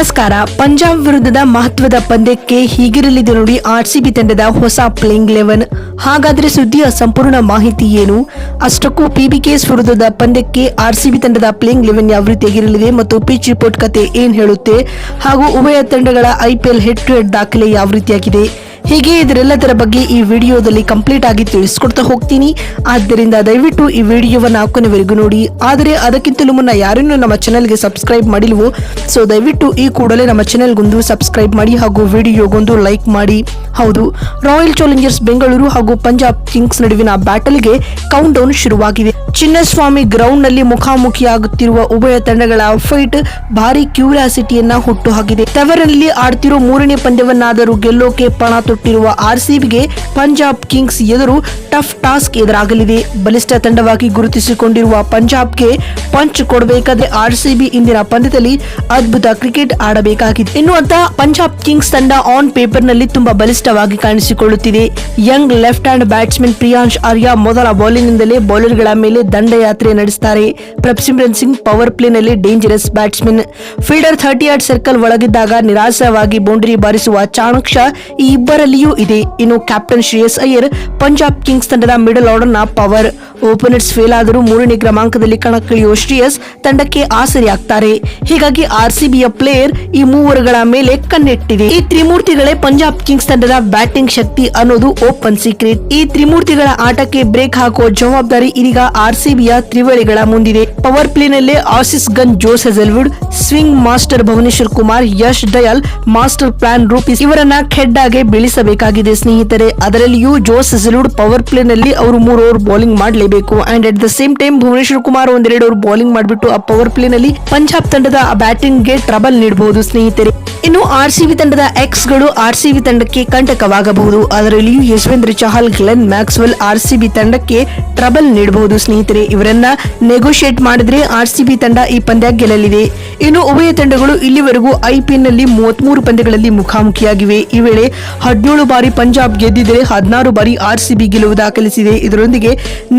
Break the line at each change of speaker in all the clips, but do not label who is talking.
ನಮಸ್ಕಾರ. ಪಂಜಾಬ್ ವಿರುದ್ಧದ ಮಹತ್ವದ ಪಂದ್ಯಕ್ಕೆ ಹೀಗಿರಲಿದೆ ನೋಡಿ ಆರ್ಸಿಬಿ ತಂಡದ ಹೊಸ ಪ್ಲೇಯಿಂಗ್ ಲೆವೆನ್ ಹಾಗಾದ್ರೆ ಸುದ್ದಿಯ ಸಂಪೂರ್ಣ ಮಾಹಿತಿ ಏನು? ಅಷ್ಟಕ್ಕೂ ಪಿಬಿಕೆಎಸ್ ವಿರುದ್ಧದ ಪಂದ್ಯಕ್ಕೆ ಆರ್ಸಿಬಿ ತಂಡದ ಪ್ಲೇಯಿಂಗ್ ಲೆವೆನ್ ಯಾವ ರೀತಿಯಾಗಿರಲಿದೆ ಮತ್ತು ಪಿಚ್ ರಿಪೋರ್ಟ್ ಕತೆ ಏನ್ ಹೇಳುತ್ತೆ? ಹಾಗೂ ಉಭಯ ತಂಡಗಳ ಐಪಿಎಲ್ ಹೆಡ್ ಟು ಹೆಡ್ ದಾಖಲೆ ಯಾವ ರೀತಿಯಾಗಿದೆ? ಹೀಗೆ ಇದರೆಲ್ಲದರ ಬಗ್ಗೆ ಈ ವಿಡಿಯೋದಲ್ಲಿ ಕಂಪ್ಲೀಟ್ ಆಗಿ ತಿಳಿಸ್ಕೊಡ್ತಾ ಹೋಗ್ತೀನಿ. ಆದ್ದರಿಂದ ದಯವಿಟ್ಟು ಈ ವಿಡಿಯೋವನ್ನ ಕೊನೆವರೆಗೂ ನೋಡಿ. ಆದರೆ ಅದಕ್ಕಿಂತಲೂ ಮುನ್ನ ಯಾರನ್ನೂ ನಮ್ಮ ಚಾನಲ್ಗೆ ಸಬ್ಸ್ಕ್ರೈಬ್ ಮಾಡಿಲ್ವೋ ಸೊ ದಯವಿಟ್ಟು ಈ ಕೂಡಲೇ ನಮ್ಮ ಚಾನೆಲ್ಗೊಂದು ಸಬ್ಸ್ಕ್ರೈಬ್ ಮಾಡಿ ಹಾಗೂ ವಿಡಿಯೋಗೊಂದು ಲೈಕ್ ಮಾಡಿ. ಹೌದು ರಾಯಲ್ ಚಾಲೆಂಜರ್ಸ್ ಬೆಂಗಳೂರು ಹಾಗೂ ಪಂಜಾಬ್ ಕಿಂಗ್ಸ್ ನಡುವಿನ ಬ್ಯಾಟಲ್ಗೆ ಕೌಂಟ್ ಡೌನ್ ಶುರುವಾಗಿದೆ. ಚಿನ್ನಸ್ವಾಮಿ ಗ್ರೌಂಡ್ನಲ್ಲಿ ಮುಖಾಮುಖಿಯಾಗುತ್ತಿರುವ ಉಭಯ ತಂಡಗಳ ಫೈಟ್ ಭಾರಿ ಕ್ಯೂರಿಯಾಸಿಟಿಯನ್ನ ಹುಟ್ಟು ಹಾಕಿದೆ ತವರಲ್ಲಿ ಆಡ್ತಿರೋ ಮೂರನೇ ಪಂದ್ಯವನ್ನಾದರೂ ಗೆಲ್ಲೋಕೆ ಪಣ ತೊಟ್ಟಿರುವ ಆರ್ಸಿಬಿಗೆ ಪಂಜಾಬ್ ಕಿಂಗ್ಸ್ ಎದುರು ಟಫ್ ಟಾಸ್ಕ್ ಎದುರಾಗಲಿದೆ. ಬಲಿಷ್ಠ ತಂಡವಾಗಿ ಗುರುತಿಸಿಕೊಂಡಿರುವ ಪಂಜಾಬ್ಗೆ ಪಂಚ್ ಕೊಡಬೇಕಾದ್ರೆ ಆರ್ಸಿಬಿ ಇಂದಿನ ಪಂದ್ಯದಲ್ಲಿ ಅದ್ಭುತ ಕ್ರಿಕೆಟ್ ಆಡಬೇಕಾಗಿದೆ. ಇನ್ನು ಪಂಜಾಬ್ ಕಿಂಗ್ಸ್ ತಂಡ ಆನ್ ಪೇಪರ್ನಲ್ಲಿ ತುಂಬಾ ಬಲಿಷ್ಠವಾಗಿ ಕಾಣಿಸಿಕೊಳ್ಳುತ್ತಿದೆ. Young left hand batsman Priyansh Arya ಮೊದಲ ಬೌಲಿಂಗ್ ನಿಂದಲೇ ಬೌಲರ್ಗಳ ಮೇಲೆ ದಂಡಯಾತ್ರೆ ನಡೆಸುತ್ತಾರೆ ಪ್ರಭ್ಸಿಮ್ರನ್ ಸಿಂಗ್ ಪವರ್ ಪ್ಲೇ ನಲ್ಲಿ dangerous batsman fielder thirty yard circle ಒಳಗಿದ್ದಾಗ ನಿರಾಸವಾಗಿ ಬೌಂಡರಿ ಬಾರಿಸುವ ಚಾಣಕ್ಯ ಈ ಇಬ್ಬರಲ್ಲಿಯೂ ಇದೆ. ಇನ್ನು ಕ್ಯಾಪ್ಟನ್ ಶ್ರೇಯಸ್ ಅಯ್ಯರ್ ಪಂಜಾಬ್ ಕಿಂಗ್ಸ್ ತಂಡದ ಮಿಡಲ್ ಆರ್ಡರ್ನ ಪವರ್ ಓಪನರ್ಸ್ ಫೇಲ್ ಆದರೂ ಮೂರನೇ ಕ್ರಮಾಂಕದಲ್ಲಿ ಕಣಕ್ಕಿಳಿಯುವ ಶ್ರೇಯಸ್ ತಂಡಕ್ಕೆ ಆಸರೆಯಾಗ್ತಾರೆ. ಹೀಗಾಗಿ ಆರ್ಸಿಬಿಯ ಪ್ಲೇಯರ್ ಈ ಮೂವರುಗಳ ಮೇಲೆ ಕಣ್ಣಿಟ್ಟಿದೆ. ಈ ತ್ರಿಮೂರ್ತಿಗಳೇ ಪಂಜಾಬ್ ಕಿಂಗ್ಸ್ ತಂಡದ ಬ್ಯಾಟಿಂಗ್ ಶಕ್ತಿ ಅನ್ನೋದು ಓಪನ್ ಸೀಕ್ರೆಟ್ ಈ ತ್ರಿಮೂರ್ತಿಗಳ ಆಟಕ್ಕೆ ಬ್ರೇಕ್ ಹಾಕುವ ಜವಾಬ್ದಾರಿ ಇದೀಗ ಆರ್ಸಿಬಿಯ ತ್ರಿವಳಿಗಳ ಮುಂದಿದೆ. Power ಪ್ಲೇನಲ್ಲೇ Aussies gun Jos Hazlewood, swing master Bhuvneshwar Kumar, Yash Dayal master plan ರೂಪಿಸಿ ಇವರನ್ನ ಖೆಡ್ಡಾಗೆ ಬೀಳಿಸಬೇಕಾಗಿದೆ ಸ್ನೇಹಿತರೆ. ಅದರಲ್ಲಿಯೂ ಜೋಸ್ ಹೆಸಲ್ವುಡ್ ಪವರ್ ಪ್ಲೇನಲ್ಲಿ ಅವರು ಮೂರು ಓವರ್ ಬೌಲಿಂಗ್ ಮಾಡಲೇಬೇಕು. And at the same time Bhuvneshwar Kumar ಒಂದೆರಡು ಓವರ್ ಬೌಲಿಂಗ್ ಮಾಡಿಬಿಟ್ಟು ಆ ಪವರ್ ಪ್ಲೇನಲ್ಲಿ ಪಂಜಾಬ್ ತಂಡದ ಬ್ಯಾಟಿಂಗ್ಗೆ ಟ್ರಬಲ್ ನೀಡಬಹುದು ಸ್ನೇಹಿತರೆ. ಇನ್ನು ಆರ್ಸಿಬಿ ತಂಡದ ಎಕ್ಸ್ಗಳು ಆರ್ಸಿಬಿ ತಂಡಕ್ಕೆ ಕಂಟಕವಾಗಬಹುದು. ಅದರಲ್ಲಿಯೂ Yuzvendra Chahal, Glenn, Maxwell RCB ತಂಡಕ್ಕೆ ಟ್ರಬಲ್ ನೀಡಬಹುದು. ಸ್ನೇಹಿತರೆ, ಇವರನ್ನ ನೆಗೋಷಿಯೇಟ್ ಮಾಡಿದ್ರೆ ಆರ್ಸಿಬಿ ತಂಡ ಈ ಪಂದ್ಯ ಗೆಲ್ಲಲಿದೆ. ಇನ್ನು ಉಭಯ ತಂಡಗಳು ಇಲ್ಲಿವರೆಗೂ ಐಪಿಎಲ್ನಲ್ಲಿ ಮೂವತ್ಮೂರು ಪಂದ್ಯಗಳಲ್ಲಿ ಮುಖಾಮುಖಿಯಾಗಿವೆ. ಈ ವೇಳೆ ಹದಿನೇಳು ಬಾರಿ ಪಂಜಾಬ್ ಗೆದ್ದಿದ್ದರೆ ಹದಿನಾರು ಬಾರಿ ಆರ್ಸಿಬಿ ಗೆಲುವು ದಾಖಲಿಸಿದೆ. ಇದರೊಂದಿಗೆ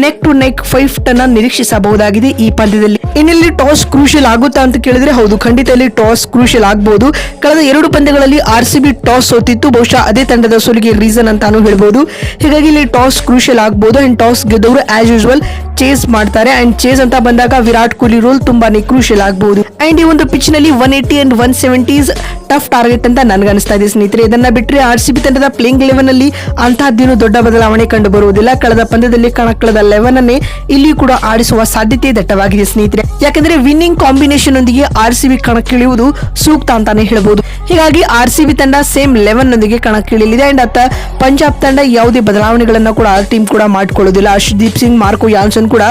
ನೆಕ್ ಟು ನೆಕ್ ಫೈವ್ ಅನ್ನ ನಿರೀಕ್ಷಿಸಬಹುದಾಗಿದೆ ಈ ಪಂದ್ಯದಲ್ಲಿ. ಇನ್ನೆಲ್ಲಿ ಟಾಸ್ ಕ್ರೂಷಿಯಲ್ ಆಗುತ್ತಾ ಅಂತ ಕೇಳಿದ್ರೆ ಹೌದು ಖಂಡಿತ ಇಲ್ಲಿ ಟಾಸ್ ಕ್ರೂಷಿಯಲ್ ಆಗಬಹುದು ಕಳೆದ ಎರಡು ಪಂದ್ಯಗಳಲ್ಲಿ ಆರ್ಸಿಬಿ ಟಾಸ್ ಸೋತಿತ್ತು. ಬಹುಶಃ ಅದೇ ತಂಡದ ಸೋಲಿಗೆ ರೀಸನ್ ಅಂತಾನು ಹೇಳ್ಬೋದು. ಹೀಗಾಗಿ ಇಲ್ಲಿ ಟಾಸ್ ಕ್ರೂಷಿಯಲ್ ಆಗಬಹುದು ಅಂಡ್ ಟಾಸ್ ಗೆದ್ದವರು ಆಸ್ ಯೂಶುವಲ್ ಚೇಸ್ ಮಾಡ್ತಾರೆ. ಅಂಡ್ ಚೇಸ್ ಅಂತ ಬಂದಾಗ ವಿರಾಟ್ ಕೊಹ್ಲಿ ರೋಲ್ ತುಂಬಾನೇ ಕ್ರೂಷಿಯಲ್ ಆಗಬಹುದು ಅಂಡ್ ಈ ಒಂದು ಪಿಚ್ನಲ್ಲಿ one eighty and one seventies tough target ಅಂತ ನನಗನ್ನಿಸ್ತಾ ಇದೆ ಸ್ನೇಹಿತರೆ. ಇದನ್ನ ಬಿಟ್ಟರೆ ಆರ್ ಸಿ ಬಿ ತಂಡದ ಪ್ಲೇಯಿಂಗ್ ಲೆವೆನ್ ಅಲ್ಲಿ ಅಂತಹದ್ದೇನು ದೊಡ್ಡ ಬದಲಾವಣೆ ಕಂಡು ಬರುವುದಿಲ್ಲ. ಕಳೆದ ಪಂದ್ಯದಲ್ಲಿ ಕಣಕ್ಕಳದ ಲೆವೆನ್ ಅನ್ನೇ ಇಲ್ಲಿ ಕೂಡ ಆಡಿಸುವ ಸಾಧ್ಯತೆ ದಟ್ಟವಾಗಿದೆ ಸ್ನೇಹಿತರೆ. ಯಾಕಂದ್ರೆ ವಿನ್ನಿಂಗ್ ಕಾಂಬಿನೇಷನ್ ಒಂದಿಗೆ ಆರ್ ಸಿ ಬಿ ಕಣಕ್ಕಿಳಿಯುವುದು ಸೂಕ್ತ ಅಂತಾನೆ ಹೇಳಬಹುದು ಹೀಗಾಗಿ ಆರ್ ಸಿ ಬಿ ತಂಡ ಸೇಮ್ ಲೆವೆನ್ ನೊಂದಿಗೆ ಕಣಕ್ಕಿಳಿಯಲಿದೆ ಅಂಡ್ ಅತ್ತ ಪಂಜಾಬ್ ತಂಡ ಯಾವುದೇ ಬದಲಾವಣೆಗಳನ್ನ ಕೂಡ ಆ ಟೀಮ್ ಕೂಡ ಮಾಡಿಕೊಳ್ಳೋದಿಲ್ಲ ಅರ್ಷದೀಪ್ ಸಿಂಗ್, ಮಾರ್ಕೋ ಯಾನ್ಸನ್ ಕೂಡ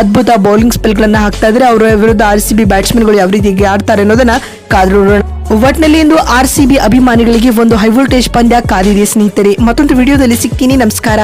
ಅದ್ಭುತ ಬೌಲಿಂಗ್ ಸ್ಪೆಲ್ಗಳನ್ನ ಹಾಕ್ತಾ ಇದ್ರೆ ಅವರ ವಿರುದ್ಧ ಆರ್ ಸಿ ಬಿ ಬ್ಯಾಟ್ಸ್ಮನ್ಗಳು ಯಾವ ರೀತಿ ಆಡ್ತಾರೆ ಅನ್ನೋದನ್ನ ಕಾದು ನೋಡೋಣ ಒಟ್ನಲ್ಲಿ ಇಂದು ಆರ್ ಸಿ ಬಿ ಅಭಿಮಾನಿಗಳಿಗೆ ಒಂದು ಹೈ ವೋಲ್ಟೇಜ್ ಪಂದ್ಯ ಕಾದಿದೆ ಸ್ನೇಹಿತರೆ. ಮತ್ತೊಂದು ವಿಡಿಯೋದಲ್ಲಿ ಸಿಗ್ತೀನಿ. ನಮಸ್ಕಾರ.